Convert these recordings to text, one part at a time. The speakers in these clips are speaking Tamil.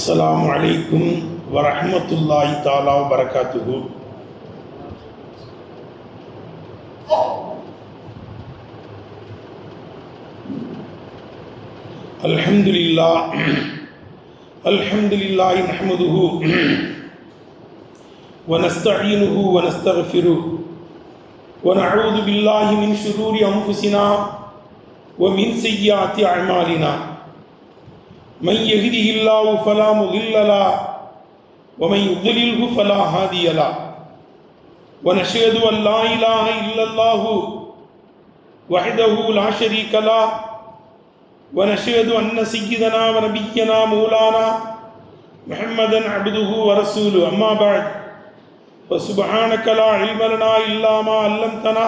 السلام عليكم ورحمة الله تعالى وبركاته. الحمد لله الحمد لله نحمده ونستعينه ونستغفره ونعوذ بالله من شرور أنفسنا ومن سيئات أعمالنا. من يهده الله فلا مضل له ومن يضلله فلا هادي له. ونشهد أن لا إله إلا الله وحده لا شريك له. ونشهد أن سيدنا ونبينا مولانا محمدا عبده ورسوله. أما بعد فسبحانك لا علم لنا إلا ما علمتنا.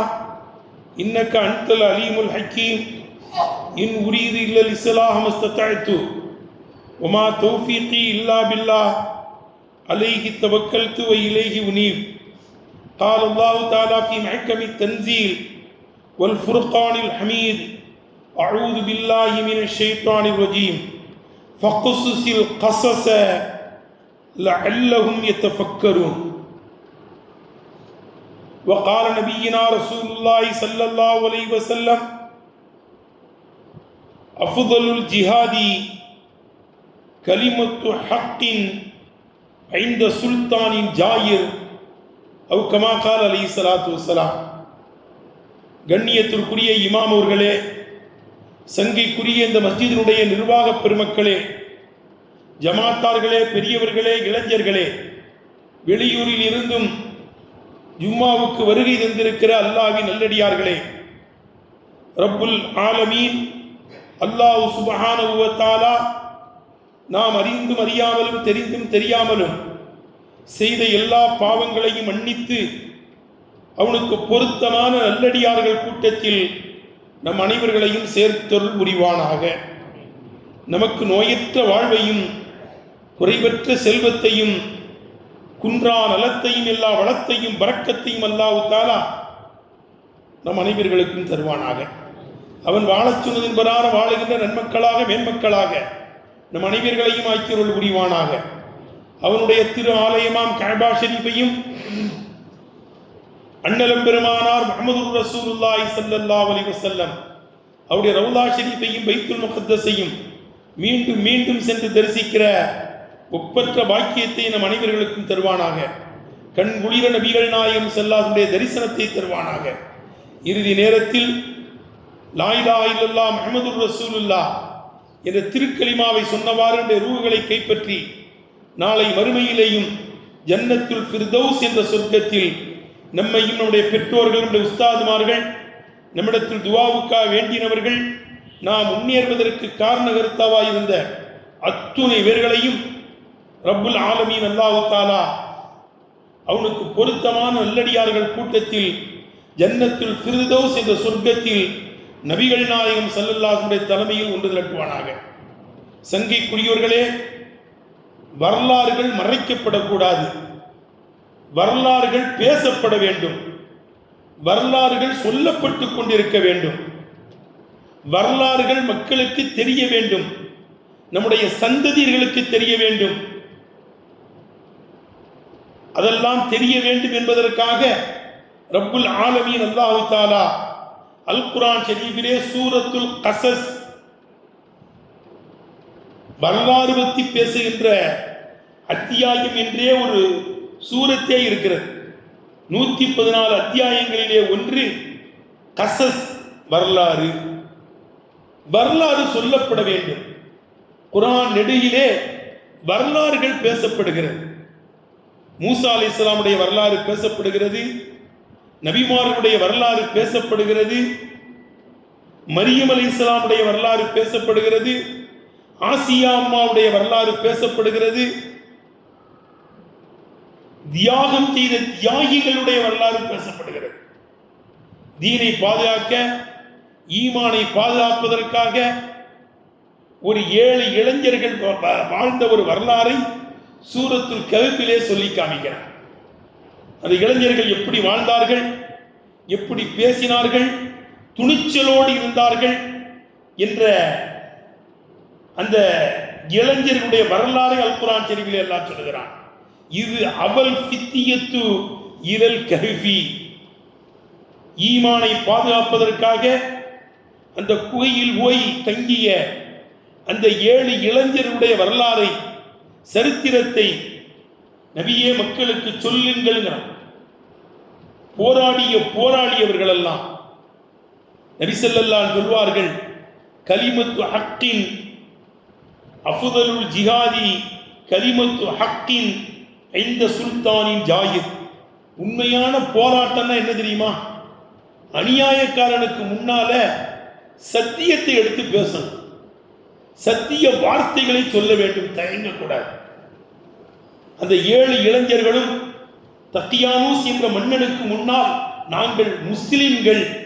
إنك أنت العليم الحكيم. إن أريد إلا الإصلاح ما استطعت. وما توفيقي إلا بالله. عليه توكلت وإليه أنيب. قال الله تعالى في محكم التنزيل والفرقان الحميد أعوذ بالله من الشيطان الرجيم. فقصص القصص لعلهم يتفكرون. وقال نبينا رسول الله صلى الله عليه وسلم أفضل الجهاد கலிமத்து ஹக்கின் ஐந்த சுல்தானின் ஜாயிர். அவு கமாக்கால் அலி சலாத்து வசலாம் கண்ணியத்திற்குரிய இமாம் அவர்களே சங்கைக்குரிய இந்த மஸ்ஜிதினுடைய நிர்வாக பெருமக்களே ஜமாத்தார்களே பெரியவர்களே இளைஞர்களே வெளியூரில் இருந்தும் ஜும்மாவுக்கு வருகை தந்திருக்கிற அல்லாவின் நல்லடியார்களே ரப்புல் ஆலமீன் அல்லாஹு சுபஹான நாம் அறிந்தும் அறியாமலும் தெரிந்தும் தெரியாமலும் செய்த எல்லா பாவங்களையும் மன்னித்து அவனுக்கு பொருத்தமான நல்லடியார்கள் கூட்டத்தில் நம் அனைவர்களையும் சேர்த்தொருள் புரிவானாக. நமக்கு நோயற்ற வாழ்வையும் குறைவற்ற செல்வத்தையும் குன்றா நலத்தையும் எல்லா வளத்தையும் பறக்கத்தையும் அல்லாவுத்தாலா நம் அனைவர்களுக்கும் தருவானாக. அவன் வாழச் சொன்னதின் பெறார வாழுகின்ற நன்மக்களாக மேன்மக்களாக நம் அனைவர்களையும் ஆக்கியருள் புரிவானாக. அவனுடைய திரு ஆலயமாம் கபா ஷெரீஃபையும் அண்ணலம் பெருமானார் முகமது ரசூலுல்லாய் சல்லல்லா அலி வசல்லம் அவருடைய ரவுலா ஷெரீஃபையும் பைத்துல் முகத்தஸையும் மீண்டும் மீண்டும் சென்று தரிசிக்கிற ஒப்பற்ற பாக்கியத்தை நம் அனைவர்களுக்கும் தருவானாக. கண் குளிர நபிகள் நாயம் செல்லாதுடைய தரிசனத்தை தருவானாக. இறுதி நேரத்தில் லாயிலா இல்லல்லா முகமது ரசூலுல்லா என்ற திருக்கலிமாவை சொன்னவாறு என்ற ரூகளை கைப்பற்றி நாளை மறுமையிலேயும் ஜன்னத்துல் ஃபிர்தௌஸ் என்ற சொர்க்கத்தில் நம்மையும் நம்முடைய பெற்றோர்கள் நம்முடைய உஸ்தாதுமார்கள் நம்மிடத்தில் துவாவுக்காக வேண்டினவர்கள் நாம் முன்னேறுவதற்கு காரணகர்த்தாவாய் இருந்த அத்துணை பேர்களையும் ரப்புல் ஆலமீன் அல்லாஹு தாலா அவனுக்கு பொருத்தமான நல்லடியார்கள் கூட்டத்தில் ஜன்னத்துல் ஃபிர்தௌஸ் என்ற சொர்க்கத்தில் நபிகள் நாயகம் சல்லுல்லாஹுடைய தலைமையில் ஒன்று திரட்டுவானாக. சங்கைக்குரியவர்களே வரலாறுகள் மறைக்கப்படக்கூடாது. வரலாறுகள் பேசப்பட வேண்டும். வரலாறுகள் சொல்லப்பட்டு கொண்டிருக்க வேண்டும். வரலாறுகள் மக்களுக்கு தெரிய வேண்டும். நம்முடைய சந்ததியர்களுக்கு தெரிய வேண்டும். அதெல்லாம் தெரிய வேண்டும் என்பதற்காக ரப்புல் ஆலமீன் அல்லாஹு தாலா அல் குரான் ஷெரீஃபிலே சூரத்துல் கசஸ் வரலாறு பற்றி பேசுகின்ற அத்தியாயம் என்றே ஒரு சூரத்தே இருக்கிறது. நூத்தி பதினாலு அத்தியாயங்களிலே ஒன்று கசஸ் வரலாறு. வரலாறு சொல்லப்பட வேண்டும். குரான் நெடுகிலே வரலாறுகள் பேசப்படுகிறது. மூசா அலி இஸ்லாமுடைய வரலாறு பேசப்படுகிறது. நபிமார்களுடைய வரலாறு பேசப்படுகிறது. மரியம் அலி இஸ்லாமுடைய வரலாறு பேசப்படுகிறது. ஆசியா அம்மாவுடைய வரலாறு பேசப்படுகிறது. தியாகம் செய்த தியாகிகளுடைய வரலாறு பேசப்படுகிறது. தீனை பாதுகாக்க ஈமானை பாதுகாப்பதற்காக ஒரு ஏழு இளைஞர்கள் வாழ்ந்த ஒரு வரலாறை சூரத்துல் கவிப்பிலே சொல்லி காமிக்கிறார். அந்த இளைஞர்கள் எப்படி வாழ்ந்தார்கள் எப்படி பேசினார்கள் துணிச்சலோடு இருந்தார்கள் என்ற அந்த இளைஞர்களுடைய வரலாறை அல்குரான் செறிவில் எல்லாம் சொல்லுகிறான். இது அவல் ஃபித்தியத்து இரல் கருவி ஈமானை பாதுகாப்பதற்காக அந்த குகையில் போய் தங்கிய அந்த ஏழு இளைஞருடைய வரலாறை சரித்திரத்தை நபியே மக்களுக்கு சொல்லுங்கள்ங்கிறான். போராடிய போராடியவர்கள் எல்லாம் நபி சொல்வார்கள் கலிமத்து ஹக்கின் அஃதலுல் ஜிஹாதி கலிமத்து ஹக்கின் இந்த சுல்தானின் ஜாயித். உண்மையான போராட்டம்னா என்ன தெரியுமா? அநியாயக்காரனுக்கு முன்னால சத்தியத்தை எடுத்து பேசணும். சத்திய வார்த்தைகளை சொல்ல வேண்டும் தயங்கக்கூடாது. அந்த ஏழு இளைஞர்களும் தத்தியானூஸ் என்ற மன்னனுக்கு முன்னால் நாங்கள் முஸ்லிம்கள்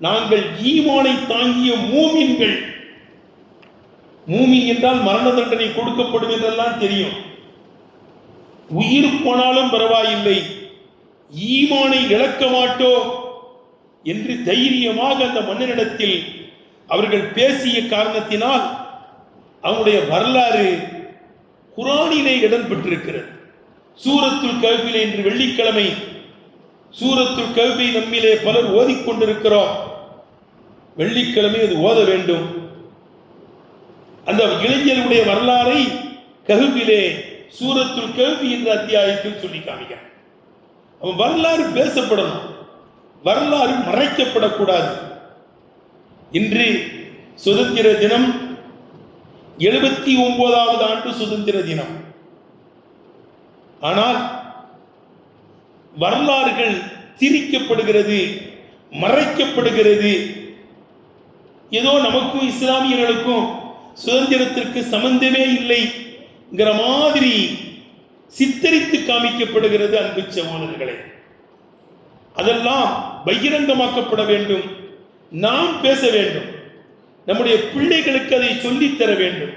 நாங்கள் ஈமானை தாங்கிய மூமின்கள். மூமின் என்றால் மரண தண்டனை கொடுக்கப்படும் என்றெல்லாம் தெரியும். உயிர் போனாலும் பரவாயில்லை. ஈமானை இழக்க மாட்டோம் என்று தைரியமாக அந்த மன்னனிடத்தில் அவர்கள் பேசிய காரணத்தினால் அவங்களுடைய வரலாறு குரானிலே இடம் பெற்றிருக்கிறது. சூரத்துல் கல்விலே இன்று வெள்ளிக்கிழமை. சூரத்துல் கல்வி நம்மிலே பலர் ஓதிக்கொண்டிருக்கிறோம். வெள்ளிக்கிழமை அது ஓத வேண்டும். அந்த இளைஞருடைய வரலாறை கல்விலே சூரத்துல் கல்வி என்ற அத்தியாயத்தில் சொல்லி காமிக்கிறார். அவன் வரலாறு பேசப்படணும். வரலாறு மறைக்கப்படக்கூடாது. இன்று சுதந்திர தினம் எழுபத்தி ஒன்பதாவது ஆண்டு சுதந்திர தினம். ஆனால் வரலாறுகள் திரிக்கப்படுகிறது மறைக்கப்படுகிறது. ஏதோ நமக்கும் இஸ்லாமியர்களுக்கும் சுதந்திரத்திற்கு சம்பந்தமே இல்லைங்கிற மாதிரி சித்தரித்து காமிக்கப்படுகிறது அன்பு சகோதரர்களே. அதெல்லாம் பகிரங்கமாக்கப்பட வேண்டும். நாம் பேச வேண்டும். நம்முடைய பிள்ளைகளுக்கு அதை சொல்லித்தர வேண்டும்.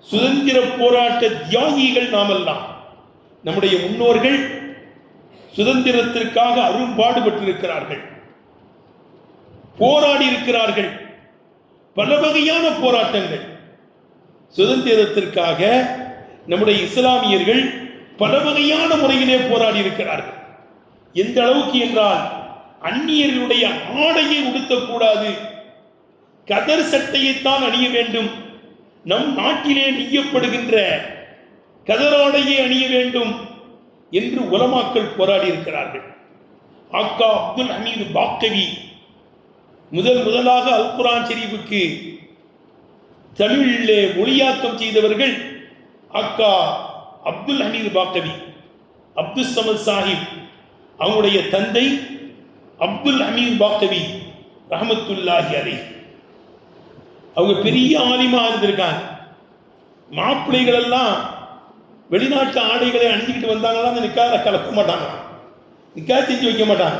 சுதந்திர போராட்ட தியாகிகள் நாமெல்லாம். நம்முடைய முன்னோர்கள் சுதந்திரத்திற்காக அரும்பாடுபட்டிருக்கிறார்கள் போராடி இருக்கிறார்கள். பல வகையான போராட்டங்கள். சுதந்திரத்திற்காக நம்முடைய இஸ்லாமியர்கள் பல வகையான முறையிலே போராடி இருக்கிறார்கள். எந்த அளவுக்கு என்றால் அந்நியர்களுடைய ஆடையை உடுத்தக்கூடாது கதர் சட்டையைத்தான் அணிய வேண்டும். நம் நாட்டிலே நெய்யப்படுகின்ற கதராடையை அணிய வேண்டும் என்று உலமாக்கள் போராடி இருக்கிறார்கள் ஆக்கா அப்துல் ஹமீது பாக்கவி முதல் முதலாக அல் குரான் ஷெரீஃபுக்கு தமிழிலே மொழியாக்கம் செய்தவர்கள் அக்கா அப்துல் ஹமீது பாக்கவி அப்துல் சமத் சாஹிப் அவங்களுடைய தந்தை அப்துல் ஹமீது பாக்கவி ரஹமத்துல்லாஹி அலை அவங்க பெரிய ஆலிமா இருந்திருக்காங்க. மாப்பிள்ளைகள் எல்லாம் வெளிநாட்டு ஆடைகளை அணிஞ்சிக்கிட்டு வந்தாங்கன்னா அந்த நிக்காத கலக்க மாட்டாங்க. நிக்கா செஞ்சு வைக்க மாட்டாங்க.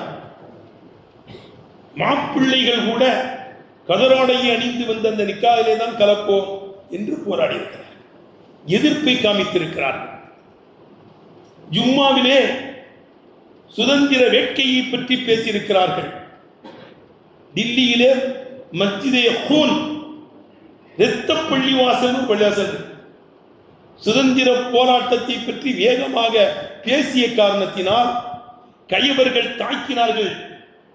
மாப்பிள்ளைகள் கூட கதரோடையை அணிந்து வந்த அந்த நிக்காவிலே தான் கலப்போம் என்று போராடி இருக்கிறார் எதிர்ப்பை காமித்திருக்கிறார்கள். ஜும்மாவிலே சுதந்திர வேட்கையை பற்றி பேசியிருக்கிறார்கள். டில்லியிலே மஸ்ஜிதே ஹூன் இரத்த பள்ளிவாசல் பள்ளிவாசல் சுதந்திர போராட்டத்தை பற்றி வேகமாக பேசிய காரணத்தினால் கையவர்கள் தாக்கினார்கள்.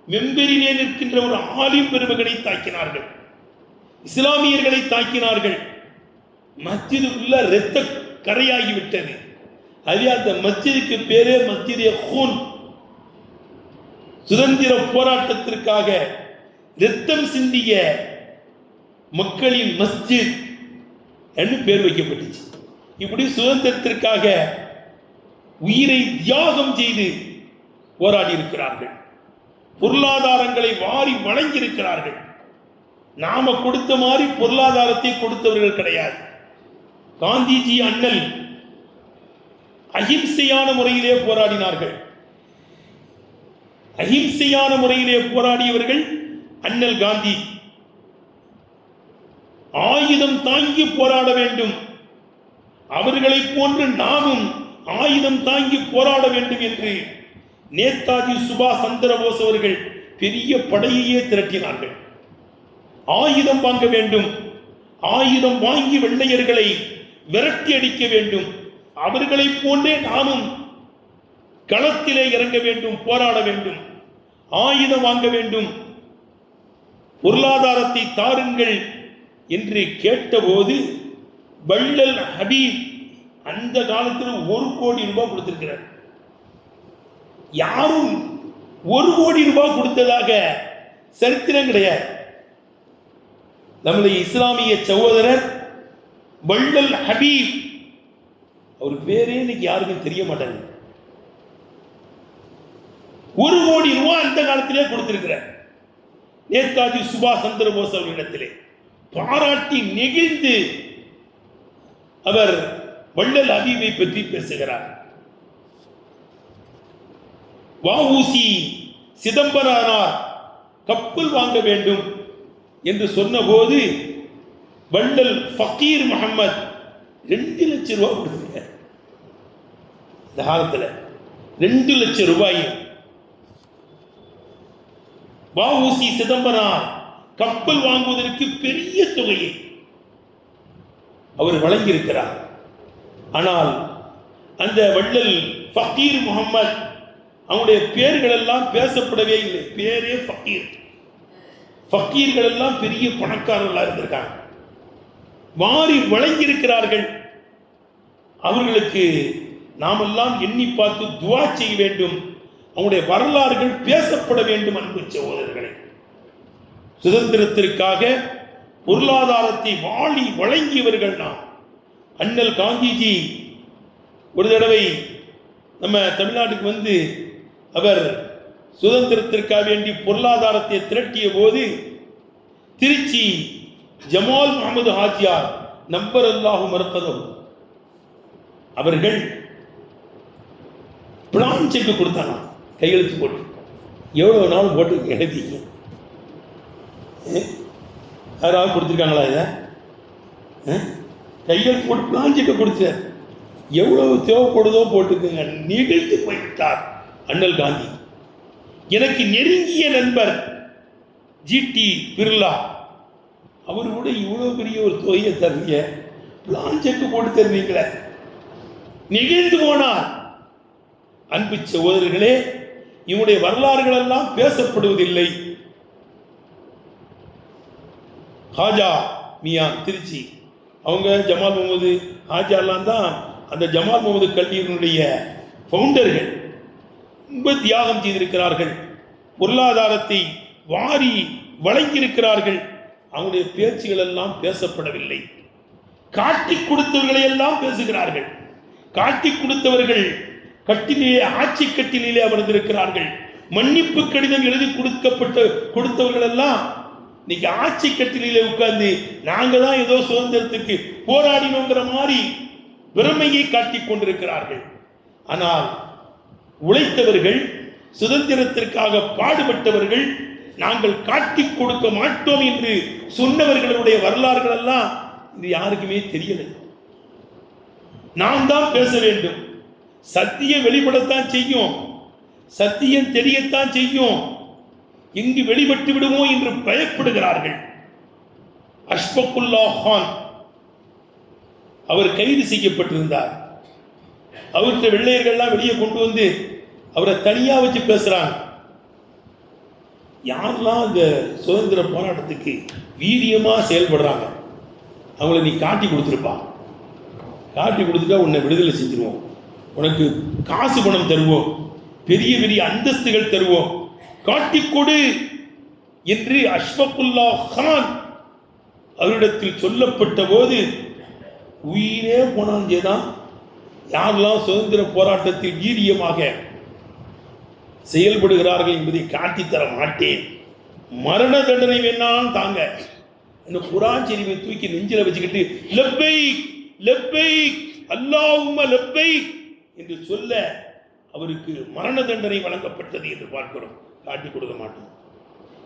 மெம்பரிலே நிற்கின்ற ஒரு ஆலிம் பெருமகனை தாக்கினார்கள். இஸ்லாமியர்களை தாக்கினார்கள். மஸ்ஜிதுக்குள்ள இரத்த கரையாகிவிட்டது. அது அந்த மஸ்ஜிதுக்கு பேரே மஸ்ஜிதே ஹூன். சுதந்திர போராட்டத்திற்காக இரத்தம் சிந்திய மக்களின் மஸ்ஜித் என்று பேர் வைக்கப்பட்டுச்சு. இப்படி சுதந்திரத்திற்காக உயிரை தியாகம் செய்து போராடி இருக்கிறார்கள் பொருளாதாரங்களை வாரி வழங்கியிருக்கிறார்கள். நாம கொடுத்த மாதிரி பொருளாதாரத்தை கொடுத்தவர்கள் கிடையாது. காந்திஜி அண்ணல் அஹிம்சையான முறையிலே போராடினார்கள். அகிம்சையான முறையிலே போராடியவர்கள் அண்ணல் காந்தி. ஆயுதம் தாங்கி போராட வேண்டும். அவர்களைப் போன்று நாமும் ஆயுதம் தாங்கி போராட வேண்டும் என்று நேதாஜி சுபாஷ் சந்திரபோஸ் அவர்கள் பெரிய படையையே திரட்டினார்கள். ஆயுதம் வாங்க வேண்டும். ஆயுதம் வாங்கி வெள்ளையர்களை விரட்டி அடிக்க வேண்டும். அவர்களைப் போன்றே நாமும் களத்திலே இறங்க வேண்டும் போராட வேண்டும். ஆயுதம் வாங்க வேண்டும். பொருளாதாரத்தை தாருங்கள். என்று கேட்டபோது வள்ளல் ஹபீப் அந்த காலத்தில் ஒரு கோடி ரூபாய் கொடுத்திருக்கிறார். யாரும் ஒரு கோடி ரூபாய் கொடுத்ததாக சரித்திரம் கிடையாது. நம்முடைய இஸ்லாமிய சகோதரர் வள்ளல் ஹபீப் அவர் பேரே இன்னைக்கு யாருக்கும் தெரிய மாட்டாங்க. ஒரு கோடி ரூபாய் அந்த காலத்திலே கொடுத்திருக்கிறார். நேதாஜி சுபாஷ் சந்திர போஸ் அவர்களிடத்திலே. பாராட்டி நெகிழ்ந்து அவர் வள்ளல் ஹபீபை பற்றி பேசுகிறார். வஉசி சிதம்பரனார் கப்பல் வாங்க வேண்டும் என்று சொன்னபோது வள்ளல் ஃபக்கீர் முகமது ரெண்டு லட்சம் ரூபாய் கொடுத்துருக்கார் இந்த காலத்தில் ரெண்டு லட்சம் ரூபாய் வஉசி சிதம்பரனார் கப்பல் வாங்குவதற்கு பெரிய தொகையை அவர் வழங்கியிருக்கிறார். ஆனால் அந்த வள்ளல் ஃபக்கீர் முகமது அவனுடைய பேர்கள் எல்லாம் பேசப்படவே இல்லை. பேரே ஃபக்கீர் ஃபக்கீர்கள் எல்லாம் பெரிய பணக்காரர்களாக இருந்திருக்காங்க. மாறி வழங்கியிருக்கிறார்கள். அவர்களுக்கு நாமெல்லாம் எண்ணி பார்த்து துவா செய்ய வேண்டும். அவங்களுடைய வரலாறுகள் பேசப்பட வேண்டும் அன்பு சகோதரர்களை. சுதந்திரத்திற்காக பொருளாதாரத்தை வாழி வழங்கியவர்கள் நாம். அண்ணல் காந்திஜி ஒரு தடவை நம்ம தமிழ்நாட்டுக்கு வந்து அவர் சுதந்திரத்திற்காக வேண்டி பொருளாதாரத்தை திரட்டிய போது திருச்சி ஜமால் முகமது ஹாஜியார் நம்பர் அல்லாஹு மறுப்பதும் அவர்கள் பிளான் செக்கு கொடுத்தாங்க கையெழுத்து போட்டு. எவ்வளோ நாள் போட்டு எழுதிங்க யாராவது கொடுத்துருக்காங்களா இதை? ஆ? போட்டு பிளான் செக்கை கொடுத்தார் எவ்வளவு தேவைப்படுதோ போட்டுக்குங்க. நெகிழ்ந்து போய்விட்டார் அண்ணல் காந்தி. எனக்கு நெருங்கிய நண்பர் ஜிடி பிர்லா. அவர் கூட இவ்வளோ பெரிய ஒரு தொகையை தருவீங்க பிளாஞ்செட்டு போட்டு தருவீங்களே. நெகிழ்ந்து போனார். அன்பு சகோதரர்களே இவனுடைய வரலாறுகள் எல்லாம் பேசப்படுவதில்லை. ஹாஜா மியா திருச்சி. அவங்க ஜமால் முகமது ஹாஜாலாம் தான் அந்த ஜமால் முகமது கல்வியினுடைய ஃபவுண்டர்கள் ரொம்ப தியாகம் செய்திருக்கிறார்கள். பொருளாதாரத்தை வாரி வழங்கியிருக்கிறார்கள். அவங்களுடைய பேச்சுகள் எல்லாம் பேசப்படவில்லை. காட்டி கொடுத்தவர்களை எல்லாம் பேசுகிறார்கள். காட்டி கொடுத்தவர்கள் கட்டிலே ஆட்சி கட்டிலே அமர்ந்திருக்கிறார்கள். மன்னிப்பு கடிதம் எழுதி கொடுக்கப்பட்ட கொடுத்தவர்கள் எல்லாம் இன்னைக்கு ஆட்சி கட்டிலே உட்கார்ந்து நாங்க தான் ஏதோ சுதந்திரத்துக்கு போராடினோங்கிற மாதிரி பெருமையை காட்டிக் கொண்டிருக்கிறார்கள். ஆனால் உழைத்தவர்கள் சுதந்திரத்திற்காக பாடுபட்டவர்கள் நாங்கள் காட்டி கொடுக்க மாட்டோம் என்று சொன்னவர்களுடைய வரலாறுகள் எல்லாம் இது யாருக்குமே தெரியலை. நாம் தான் பேச வேண்டும். சத்தியம் வெளிப்படத்தான் செய்யும். சத்தியம் தெரியத்தான் செய்யும். எங்கு வெளிப்பட்டு விடுமோ என்று பயப்படுகிறார்கள். அஷ்பகுல்லா ஹான். அவர் கைது செய்யப்பட்டிருந்தார். அவர்கிட்ட வெள்ளையர்கள்லாம் வெளியே கொண்டு வந்து அவரை தனியா வச்சு பேசுறாங்க. யாரெல்லாம் இந்த சுதந்திர போராட்டத்துக்கு வீரியமா செயல்படுறாங்க அவங்கள நீ காட்டி கொடுத்துருப்பா. காட்டி கொடுத்துட்டா உன்னை விடுதலை செஞ்சிருவோம். உனக்கு காசு பணம் தருவோம். பெரிய பெரிய அந்தஸ்துகள் தருவோம். காட்டிக்கொடு என்று அஷ்வகுல்லா ஹான் அவரிடத்தில் சொல்லப்பட்ட போது உயிரே போனான் யாரெல்லாம் சுதந்திர போராட்டத்தில் வீரியமாக செயல்படுகிறார்கள் என்பதை காட்டித்தர மாட்டேன். மரண தண்டனை வேணாலும் தாங்க. இந்த குரான் செறிவை தூக்கி நெஞ்சில வச்சுக்கிட்டு லெப்பை லெப்பை அல்லாஹும்ம லெப்பை என்று சொல்ல அவருக்கு மரண தண்டனை வழங்கப்பட்டது என்று பார்க்கிறோம். காட்டி கொடுக்க மாட்டோம்.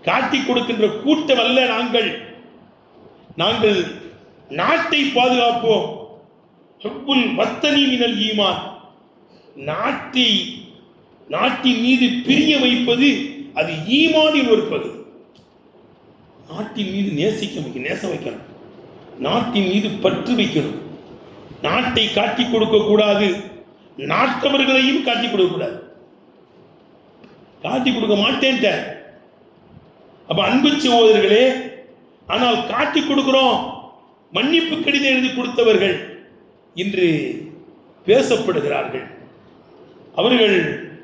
காட்டி கொடுக்கின்ற கூட்டம் அல்ல நாங்கள். நாங்கள் நாட்டை பாதுகாப்போம். ஹப்புல் வத்தனி மினல் ஈமான். நாட்டை நாட்டின் மீது பிரிய வைப்பது அது ஈமானில் ஒரு பகுதி. நாட்டின் மீது நேசிக்க வைக்க நேசம் வைக்கணும். நாட்டின் மீது பற்று வைக்கணும். நாட்டை காட்டி கொடுக்க கூடாது. நாட்டவர்களையும் காட்டி கொடுக்க கூடாது. காட்டி கொடுக்க மாட்டேன்ட்ட. அப்ப அன்பு சகோதரர்களே ஆனால் காட்டி கொடுக்கிறோம். மன்னிப்பு கடிதம் எழுதி கொடுத்தவர்கள் இன்று பேசப்படுகிறார்கள். அவர்கள்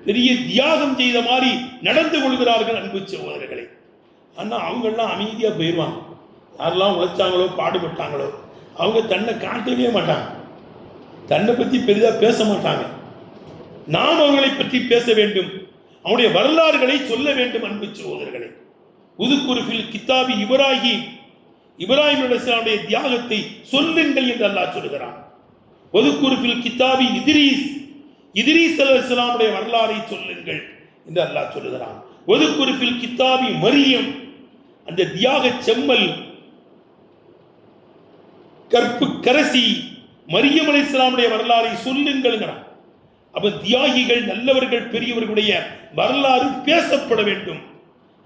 பெரிய தியாகம் செய்த மாதிரி நடந்து கொள்கிறார்கள் அன்பு சகோதரர்களை. ஆனால் அவங்கெல்லாம் அமைதியாக போயிடுவாங்க யாரெல்லாம் உழைச்சாங்களோ பாடுபட்டாங்களோ அவங்க தன்னை காட்டவே மாட்டாங்க. தன்னை பற்றி பெரிதாக பேச மாட்டாங்க. நாம் அவர்களை பற்றி பேச வேண்டும். அவனுடைய வரலாறுகளை சொல்ல வேண்டும் அன்பு சகோதரர்களே. உதுக்குருஃபில் கித்தாபி இப்ராஹிம். இப்ராஹிம் அலைஹிஸ்ஸலாமுடைய தியாகத்தை சொல்லுங்கள் என்று அல்லாஹ் சொல்கிறான் ஒதுக்குருஃபில் கித்தாபி இதிரீஸ். இதிரீஸ் அலுவலாமுடைய வரலாறை சொல்லுங்கள் என்று அல்லாஹ் சொல்லுகிறான். ஒதுக்குருஃபில் கித்தாபி மரியம். அந்த தியாக செம்மல் கற்பு கரசி. மரியம் அலைஹிஸ்ஸலாமுடைய வரலாறை சொல்லுங்கள்ங்கிறான் அப்ப தியாகிகள் நல்லவர்கள் பெரியவர்களுடைய வரலாறு பேசப்பட வேண்டும்.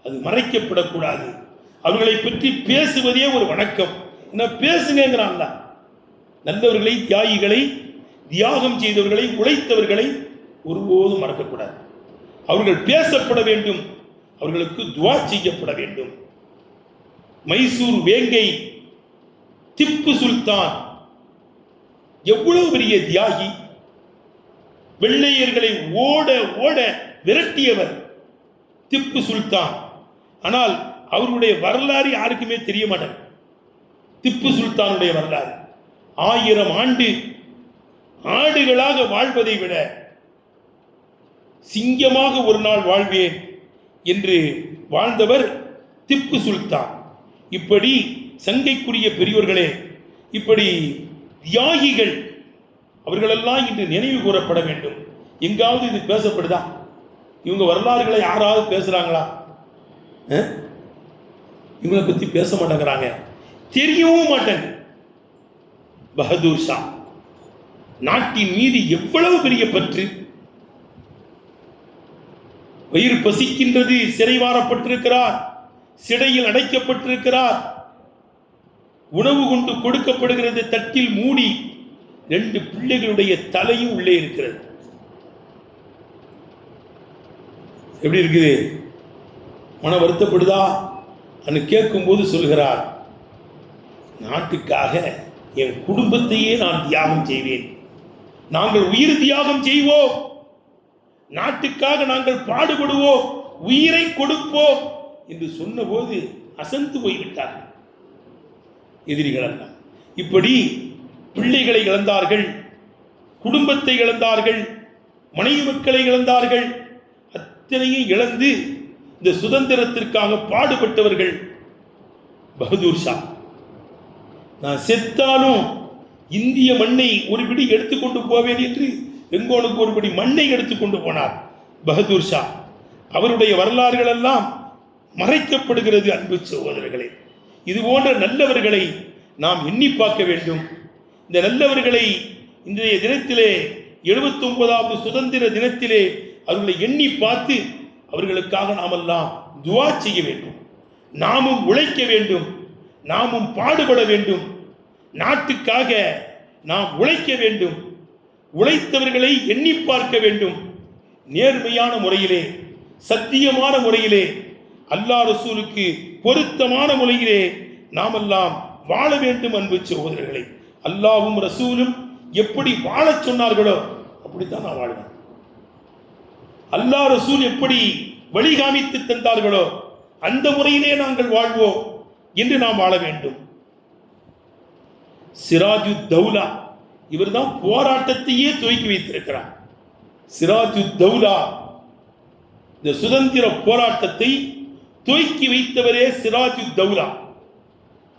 அது மறைக்கப்படக்கூடாது. அவர்களை பற்றி பேசுவதே ஒரு வணக்கம். என்ன பேசுங்கிறான் நல்லவர்களை தியாகிகளை தியாகம் செய்தவர்களை உழைத்தவர்களை ஒருபோதும் மறக்கக்கூடாது. அவர்கள் பேசப்பட வேண்டும். அவர்களுக்கு துவா செய்யப்பட வேண்டும். மைசூர் வேங்கை திப்பு சுல்தான் எவ்வளவு பெரிய தியாகி வெள்ளையர்களை ஓட ஓட விரட்டியவர் திப்பு சுல்தான். ஆனால் அவருடைய வரலாறு யாருக்குமே தெரிய மாட்டார் திப்பு சுல்தானுடைய வரலாறு. ஆயிரம் ஆண்டு ஆடுகளாக வாழ்வதை விட சிங்கமாக ஒரு நாள் வாழ்வேன் என்று வாழ்ந்தவர் திப்பு சுல்தான். இப்படி சங்கைக்குரிய பெரியோர்களே இப்படி தியாகிகள் அவர்களெல்லாம் இன்று நினைவு கூறப்பட வேண்டும். எங்காவது இது பேசப்படுதா? இவங்க வரலாறுகளை யாராவது பேசுகிறாங்களா இவங்களை பற்றி பேச மாட்டேங்கிறாங்க. தெரியவும் மாட்டேங்க பகதூர் ஷா நாட்டின் மீது எவ்வளவு பெரிய பற்று? வயிறு பசிக்கின்றது சிறைவாரப்பட்டிருக்கிறார் சிறையில் அடைக்கப்பட்டிருக்கிறார். உணவு கொண்டு கொடுக்கப்படுகிறது தட்டில் மூடி ரெண்டு பிள்ளைகளுடைய தலையும் உள்ளே இருக்கிறது. எப்படி இருக்குது? மன வருத்தப்படுதா? அன்னு கேட்கும்போது சொல்கிறார் நாட்டுக்காக என் குடும்பத்தையே நான் தியாகம் செய்வேன். நாங்கள் உயிர் தியாகம் செய்வோம். நாட்டுக்காக நாங்கள் பாடுபடுவோம். உயிரை கொடுப்போம். என்று சொன்னபோது அசந்து போய்விட்டார்கள். எதிரிகள் எல்லாம். இப்படி பிள்ளைகளை இழந்தார்கள் குடும்பத்தை இழந்தார்கள் மனைவி மக்களை இழந்தார்கள். அத்தனையும் இழந்து இந்த சுதந்திரத்திற்காக பாடுபட்டவர்கள் பகதூர் ஷா. நான் செத்தாலும் இந்திய மண்ணை ஒரு பிடி எடுத்துக்கொண்டு போவேன் என்று எங்கோனுக்கு ஒரு பிடி மண்ணை எடுத்துக்கொண்டு போனார் பகதூர் ஷா. அவருடைய வரலாறுகள் எல்லாம் மறைக்கப்படுகிறது அன்பு சகோதரர்களே. இது போன்ற நல்லவர்களை நாம் எண்ணி பார்க்க வேண்டும். இந்த நல்லவர்களை இன்றைய தினத்திலே எழுபத்தி ஒன்பதாவது சுதந்திர தினத்திலே அவர்களை எண்ணி பார்த்து அவர்களுக்காக நாமெல்லாம் துவா செய்ய வேண்டும். நாமும் உழைக்க வேண்டும். நாமும் பாடுபட வேண்டும். நாட்டுக்காக நாம் உழைக்க வேண்டும். உழைத்தவர்களை எண்ணி பார்க்க வேண்டும். நேர்மையான முறையிலே சத்தியமான முறையிலே அல்லாஹ் ரசூலுக்கு பொருத்தமான முறையிலே நாமெல்லாம் வாழ வேண்டும் அன்பு சகோதரர்களை. அல்லாவும் ரசூலும் எப்படி வாழச் சொன்னார்களோ அப்படித்தான் நான் வாழ்வேன். அல்லாஹ் ரசூல் எப்படி வழிகாமித்து தந்தார்களோ அந்த முறையிலே நாங்கள் வாழ்வோம் என்று நாம் வாழ வேண்டும். சிராஜு தௌலா இவர்தான் போராட்டத்தையே துவக்கி வைத்திருக்கிறார். சிராஜு தௌலா இந்த சுதந்திர போராட்டத்தை துவக்கி வைத்தவரே சிராஜு தௌலா.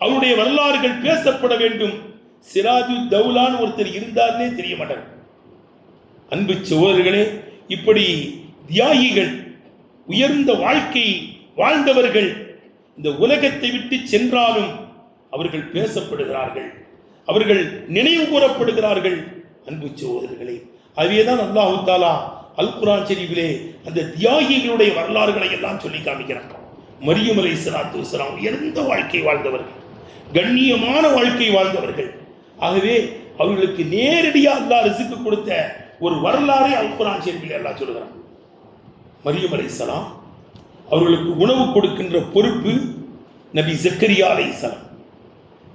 அவருடைய வரலாறுகள் பேசப்பட வேண்டும். சிராஜு தௌலான்னு ஒருத்தர் இருந்தார்னே தெரிய மாட்டார் அன்பு சோழர்களே இப்படி தியாகிகள் உயர்ந்த வாழ்க்கை வாழ்ந்தவர்கள் இந்த உலகத்தை விட்டு சென்றாலும் அவர்கள் பேசப்படுகிறார்கள் அவர்கள் நினைவு கூறப்படுகிறார்கள். அன்பு சகோதரர்களே அதுவேதான் அல்லாஹு தாலா அல் குரான் ஷெரீஃபிலே அந்த தியாகிகளுடைய வரலாறுகளை எல்லாம் சொல்லி காமிக்கிறான். மரியம் அலை சலாத்து உயர்ந்த வாழ்க்கை வாழ்ந்தவர்கள் கண்ணியமான வாழ்க்கை வாழ்ந்தவர்கள் ஆகவே அவர்களுக்கு நேரடியாக அல்லாஹ் ரிசுக்கு கொடுத்த ஒரு வரலாறை அல்குரான் ஷெரீஃபில் அல்லாஹ் சொல்கிறான் மரியம் அலைஹிஸ்ஸலாம் அவர்களுக்கு உணவு கொடுக்கின்ற பொறுப்பு நபி ஜக்கரியா அலைஹிஸ்ஸலாம்.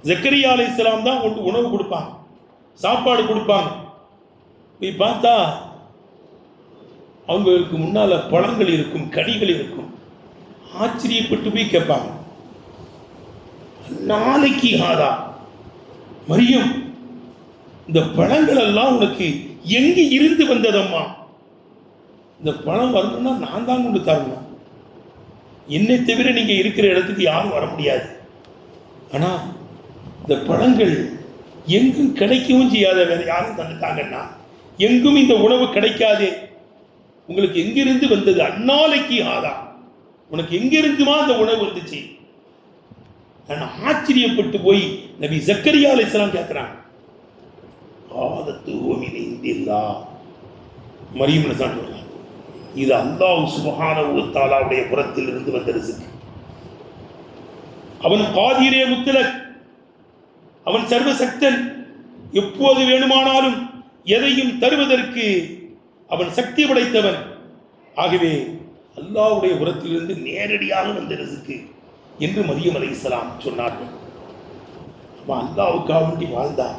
ஜக்கரியா சலாம் தான் ஒன்று உணவு கொடுப்பாங்க சாப்பாடு கொடுப்பாங்க. போய் பார்த்தா அவங்களுக்கு முன்னால் பழங்கள் இருக்கும் கனிகள் இருக்கும். ஆச்சரியப்பட்டு போய் கேட்பாங்க. நாளைக்கு ஆதா மரியம் இந்த பழங்கள் எல்லாம் உனக்கு எங்கே இருந்து வந்ததம்மா? இந்த பழம் வரணும்னா நான் தான் கொண்டு தரணும். என்னை தவிர நீங்கள் இருக்கிற இடத்துக்கு யாரும் வர முடியாது. ஆனால் இந்த பழங்கள் எங்கும் கிடைக்கவும் செய்யாத வேறு யாரும் தந்துட்டாங்கன்னா எங்கும் இந்த உணவு கிடைக்காதே. உங்களுக்கு எங்கிருந்து வந்தது? அந்நாளைக்கு ஆதா. உனக்கு எங்கிருந்துமா அந்த உணவு வந்துச்சு? நான் ஆச்சரியப்பட்டு போய் நபி ஜக்கரியா இஸ்லாம் கேட்கிறாங்க ஆதத்து ஓமின் இந்தில்லா மரியம் இது அல்லாஹ் சுபஹான வ தஆலாவுடைய புறத்தில் இருந்து வந்த ரிசுக்கு. அவன் காதிரே முத்தலக். அவன் சர்வசக்தன். எப்போது வேணுமானாலும் எதையும் தருவதற்கு அவன் சக்தி படைத்தவன். ஆகவே அல்லாஹ்வுடைய புறத்திலிருந்து நேரடியாக வந்த ரிசுக்கு என்று மரியம் இஸ்லாம் சொன்னார்கள். அவன் அல்லாவுக்காக வேண்டி வாழ்ந்தான்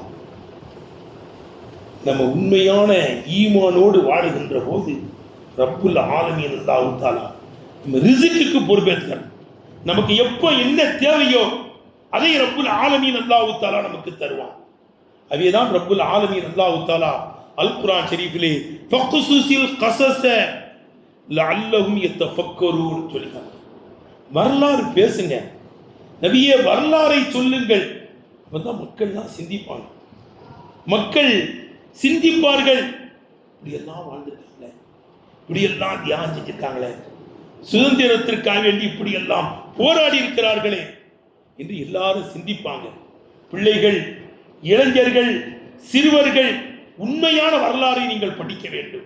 நம்ம உண்மையான ஈமானோடு வாழுகின்ற போது ரப்புல் ஆலமியன் அல்லாஹ் நம்ம ரிசுக்குக்கு பொறுப்பேற்கிறான் நமக்கு எப்போ என்ன தேவையோ அதை ரப்புல் ஆலமியன் அல்லாஹ் நமக்கு தருவான். அவைதான் ரப்புல் ஆலமியன் அல்லாஹ் தாலா அல் குரான் ஷரீஃபிலே கசச கசஸ எத்த ஃபக்கரூன்னு சொல்லிட்டாங்க வரலாறு பேசுங்க. நபியே வரலாறை சொல்லுங்கள். அப்பதான் மக்கள்லாம் சிந்திப்பாங்க. மக்கள் சிந்திப்பார்கள். இப்படியெல்லாம் வாழ்ந்துட்டாங்களே. இப்படியெல்லாம் தியாகம் செஞ்சுருக்காங்களே சுதந்திரத்திற்காக வேண்டி இப்படியெல்லாம் போராடி இருக்கிறார்களே என்று எல்லாரும் சிந்திப்பாங்க. பிள்ளைகள் இளைஞர்கள் சிறுவர்கள் உண்மையான வரலாறை நீங்கள் படிக்க வேண்டும்.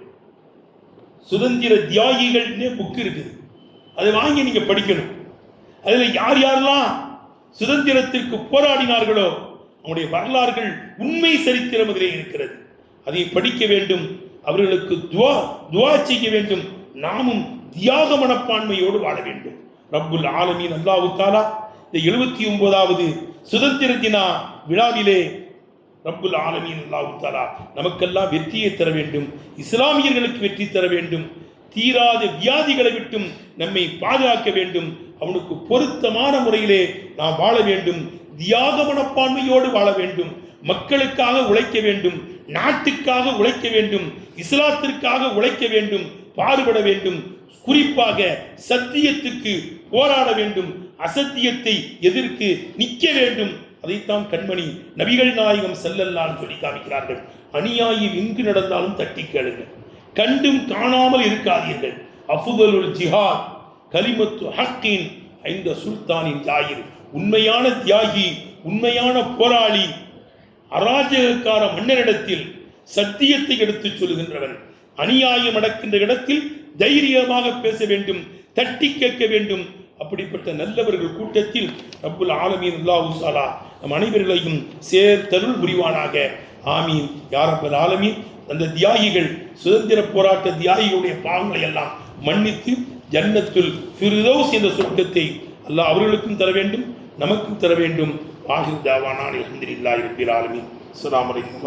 சுதந்திர தியாகிகள்னே புக் இருக்குது. அதை வாங்கி நீங்க படிக்கணும். அதில் யார் யாரெல்லாம் சுதந்திரத்திற்கு போராடினார்களோ அவனுடைய வரலாறுகள் உண்மை சரித்திரம் அதிலே இருக்கிறது. அதை படிக்க வேண்டும் அவர்களுக்கு துவா துவா செய்ய வேண்டும் நாமும் தியாக மனப்பான்மையோடு வாழ வேண்டும். ரப்புல் ஆலமீன் அல்லாஹு தாலா இந்த எழுபத்தி ஒன்பதாவது சுதந்திர தினா விழாவிலே ரப்புல் ஆலமீன் அல்லாஹு தாலா நமக்கெல்லாம் வெற்றியை தர வேண்டும் இஸ்லாமியர்களுக்கு வெற்றி தர வேண்டும் தீராத வியாதிகளை விட்டும் நம்மை பாதுகாக்க வேண்டும் அவனுக்கு பொருத்தமான முறையிலே நாம் வாழ வேண்டும். தியாக மனப்பான்மையோடு வாழ வேண்டும். மக்களுக்காக உழைக்க வேண்டும். நாட்டுக்காக உழைக்க வேண்டும். இஸ்லாத்திற்காக உழைக்க வேண்டும். பாடுபட வேண்டும். குறிப்பாக சத்தியத்துக்கு போராட வேண்டும். அசத்தியத்தை எதிர்த்து நிற்க வேண்டும். அதைத்தான் கண்மணி நபிகள் நாயகம் செல்லல்லான்னு சொல்லி காமிக்கிறார்கள். அநியாயம் எங்கு நடந்தாலும் தட்டி கேளுங்கள். கண்டும் காணாமல் இருக்காதீர்கள். அஃபுதலுல் ஜிஹாத். கலிமத்து ஹக்கின் ஐந்த சுல்தானின் ஜாயிர். உண்மையான தியாகி உண்மையான போராளி அராஜகக்கார மன்னரிடத்தில் சத்தியத்தை எடுத்துச் சொல்கின்றவன் அநியாயம் நடக்கின்ற இடத்தில் தைரியமாக பேச வேண்டும் தட்டி கேட்க வேண்டும். அப்படிப்பட்ட நல்லவர்கள் கூட்டத்தில் ரப்புல் ஆலமீன் அல்லாஹூசாலா நம் அனைவர்களையும் சேர்த்தருள் புரிவானாக. ஆமீன். யாரப்பல் ஆலமீன். அந்த தியாகிகள் சுதந்திர போராட்ட தியாகிகளுடைய பாவங்களை எல்லாம் மன்னித்து ஜன்னத்துல் ஃபிர்தௌஸ் என்ற சொர்க்கத்தை அல்லாஹ் அவர்களுக்கும் தர வேண்டும் நமக்கும் தர வேண்டும். ஆஹிர் தாவானான் அல்ஹம்துலில்லாஹி ரப்பில் ஆலமீன். அஸ்ஸலாமு அலைக்கும்